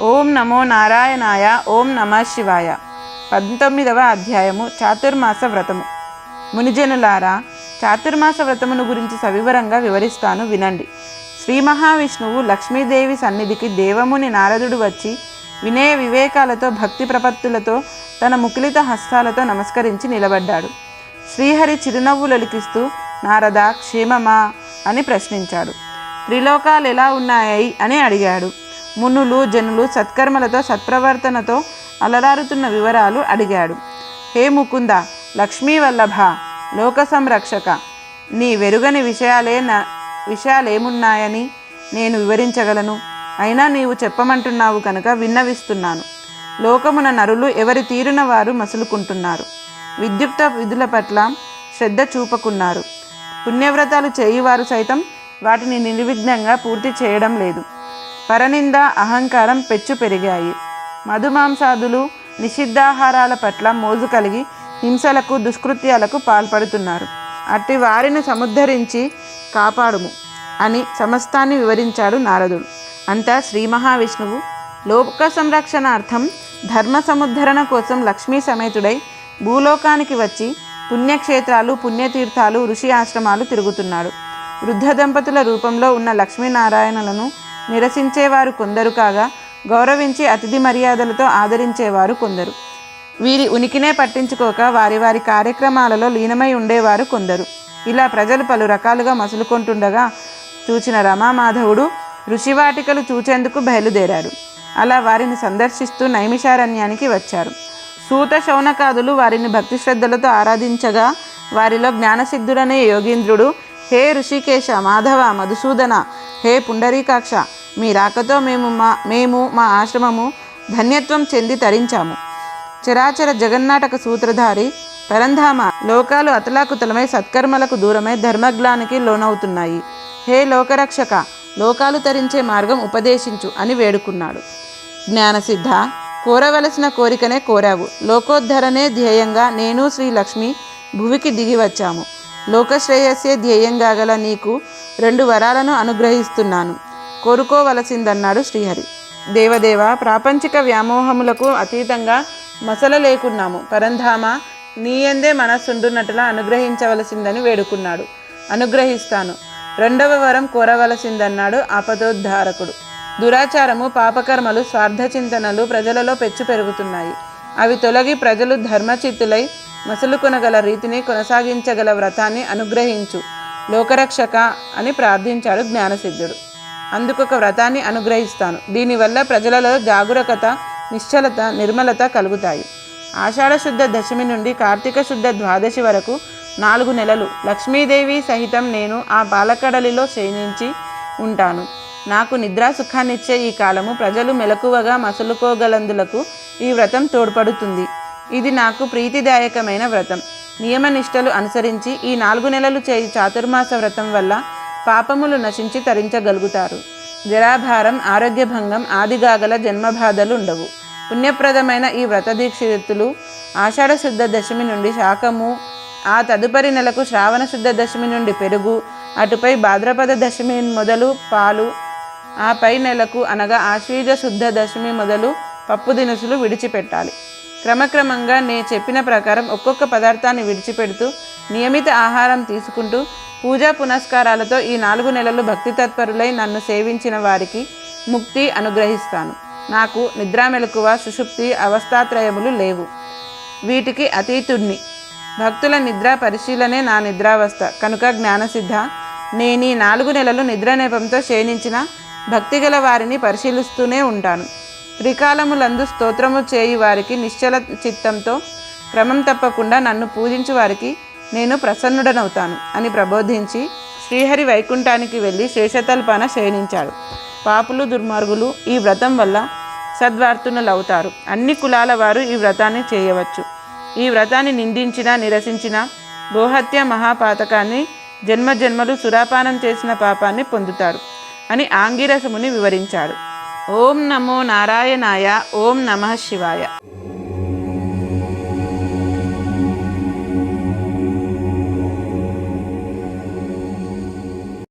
ఓం నమో నారాయణాయ ఓం నమ శివాయ. పంతొమ్మిదవ అధ్యాయము చాతుర్మాస వ్రతము. మునిజనులారా చాతుర్మాస వ్రతమును గురించి సవివరంగా వివరిస్తాను వినండి. శ్రీ మహావిష్ణువు లక్ష్మీదేవి సన్నిధికి దేవముని నారదుడు వచ్చి వినయ వివేకాలతో భక్తి ప్రపత్తులతో తన ముకులిత హస్తాలతో నమస్కరించి నిలబడ్డాడు. శ్రీహరి చిరునవ్వులొలికిస్తూ నారద క్షేమమా? అని ప్రశ్నించాడు. త్రిలోకాలు ఎలా ఉన్నాయి? అని అడిగాడు. మునులు జనులు సత్కర్మలతో సత్ప్రవర్తనతో అలరారుతున్న వివరాలు అడిగాడు. హే ముకుంద లక్ష్మీ వల్లభ లోక సంరక్షక నీ వెరుగని విషయాలే నా విషయాలేమున్నాయని నేను వివరించగలను. అయినా నీవు చెప్పమంటున్నావు కనుక విన్నవిస్తున్నాను. లోకమున నరులు ఎవరి తీరున వారు మసులుకుంటున్నారు. విద్యుక్త విధుల పట్ల శ్రద్ధ చూపకున్నారు. పుణ్యవ్రతాలు చేయువారు సైతం వాటిని నిర్విఘ్నంగా పూర్తి చేయడం లేదు. పరనింద అహంకారం పెచ్చు పెరిగాయి. మధుమాంసాదులు నిషిద్ధాహారాల పట్ల మోజు కలిగి హింసలకు దుష్కృత్యాలకు పాల్పడుతున్నారు. అట్టి వారిని సముద్ధరించి కాపాడుము అని సమస్తాన్ని వివరించాడు నారదుడు. అంతా శ్రీ మహావిష్ణువు. లోక సంరక్షణార్థం ధర్మ సముద్ధరణ కోసం లక్ష్మీ సమేతుడై భూలోకానికి వచ్చి పుణ్యక్షేత్రాలు పుణ్యతీర్థాలు ఋషి ఆశ్రమాలు తిరుగుతున్నాడు. వృద్ధ దంపతుల రూపంలో ఉన్న లక్ష్మీనారాయణలను నిరసించేవారు కొందరు కాగా గౌరవించి అతిథి మర్యాదలతో ఆదరించేవారు కొందరు. వీరి ఉనికినే పట్టించుకోక వారి వారి కార్యక్రమాలలో లీనమై ఉండేవారు కొందరు. ఇలా ప్రజలు పలు రకాలుగా మసులుకుంటుండగా చూచిన రమామాధవుడు ఋషివాటికలు చూచేందుకు బయలుదేరారు. అలా వారిని సందర్శిస్తూ నైమిషారణ్యానికి వచ్చారు. సూత శౌనకాదులు వారిని భక్తి శ్రద్ధలతో ఆరాధించగా వారిలో జ్ఞానసిద్ధుడనే యోగీంద్రుడు హే ఋషికేశ మాధవ మధుసూదన హే పుండరీకాక్ష మీ రాకతో మేము మా మేము మా ఆశ్రమము ధన్యత్వం చెంది తరించాము. చరాచర జగన్నాటక సూత్రధారి పరంధామ లోకాలు అతలాకుతలమై సత్కర్మలకు దూరమై ధర్మగ్లానికి లోనవుతున్నాయి. హే లోకరక్షక లోకాలు తరించే మార్గం ఉపదేశించు అని వేడుకున్నాడు. జ్ఞానసిద్ధ కోరవలసిన కోరికనే కోరావు. లోకోద్ధరణే ధ్యేయంగా నేను శ్రీ లక్ష్మి భువికి దిగి వచ్చాము. లోకశ్రేయస్సే ధ్యేయంగా గల నీకు రెండు వరాలను అనుగ్రహిస్తున్నాను. కోరుకోవలసిందన్నాడు శ్రీహరి. దేవదేవ ప్రాపంచిక వ్యామోహములకు అతీతంగా మసల లేకున్నాము పరంధామ నీయందే మనస్సుండున్నట్లా అనుగ్రహించవలసిందని వేడుకున్నాడు. అనుగ్రహిస్తాను. రెండవ వరం కోరవలసిందన్నాడు ఆపదోద్ధారకుడు. దురాచారము పాపకర్మలు స్వార్థ చింతనలు ప్రజలలో పెచ్చు పెరుగుతున్నాయి. అవి తొలగి ప్రజలు ధర్మచిత్తులై మసలుకొనగల రీతిని కొనసాగించగల వ్రతాన్ని అనుగ్రహించు. లోకరక్షక అని ప్రార్థించాడు జ్ఞానసిద్ధుడు. అందుకొక వ్రతాన్ని అనుగ్రహిస్తాను. దీనివల్ల ప్రజలలో జాగరూకత నిశ్చలత నిర్మలత కలుగుతాయి. ఆషాఢ శుద్ధ దశమి నుండి కార్తీక శుద్ధ ద్వాదశి వరకు నాలుగు నెలలు లక్ష్మీదేవి సహితం నేను ఆ పాలకడలిలో శయనించి ఉంటాను. నాకు నిద్రా సుఖాన్నిచ్చే ఈ కాలము ప్రజలు మెలకువగా మసులుకోగలందులకు ఈ వ్రతం తోడ్పడుతుంది. ఇది నాకు ప్రీతిదాయకమైన వ్రతం. నియమనిష్టలు అనుసరించి ఈ నాలుగు నెలలు చేయి చాతుర్మాస వ్రతం వల్ల పాపములు నశించి తరించగలుగుతారు. జరాభారం ఆరోగ్యభంగం ఆదిగాగల జన్మబాధలు ఉండవు పుణ్యప్రదమైన ఈ వ్రతదీక్షితులు ఆషాఢశుద్ధ శుద్ధ దశమి నుండి శాకము ఆ తదుపరి నెలకు శ్రావణ శుద్ధ దశమి నుండి పెరుగు అటుపై భాద్రపద దశమి మొదలు పాలు ఆ పై నెలకు అనగా ఆశ్వీజ శుద్ధ దశమి మొదలు పప్పు దినుసులు విడిచిపెట్టాలి. క్రమక్రమంగా నే చెప్పిన ప్రకారం ఒక్కొక్క పదార్థాన్ని విడిచిపెడుతూ నియమిత ఆహారం తీసుకుంటూ పూజా పునస్కారాలతో ఈ నాలుగు నెలలు భక్తి తత్పరులై నన్ను సేవించిన వారికి ముక్తి అనుగ్రహిస్తాను. నాకు నిద్రా మెలకువ సుషుప్తి అవస్థాత్రయములు లేవు. వీటికి అతీతుణ్ణి. భక్తుల నిద్ర పరిశీలనే నా నిద్రావస్థ. కనుక జ్ఞానసిద్ధ నేను ఈ నాలుగు నెలలు నిద్రనేపంతో క్షీణించిన భక్తిగల వారిని పరిశీలిస్తూనే ఉంటాను. త్రికాలములందు స్తోత్రము చేయి వారికి నిశ్చల చిత్తంతో క్రమం తప్పకుండా నన్ను పూజించు వారికి నేను ప్రసన్నుడనవుతాను అని ప్రబోధించి శ్రీహరి వైకుంఠానికి వెళ్ళి శేషతల్పాన శయనించాడు. పాపులు దుర్మార్గులు ఈ వ్రతం వల్ల సద్వార్తునులవుతారు. అన్ని కులాల వారు ఈ వ్రతాన్ని చేయవచ్చు. ఈ వ్రతాన్ని నిందించిన నిరసించిన గోహత్య మహాపాతకాన్ని జన్మ జన్మలు సురాపానం చేసిన పాపాన్ని పొందుతారు అని ఆంగిరసముని వివరించాడు. ఓం నమో నారాయణాయ ఓం నమః శివాయ.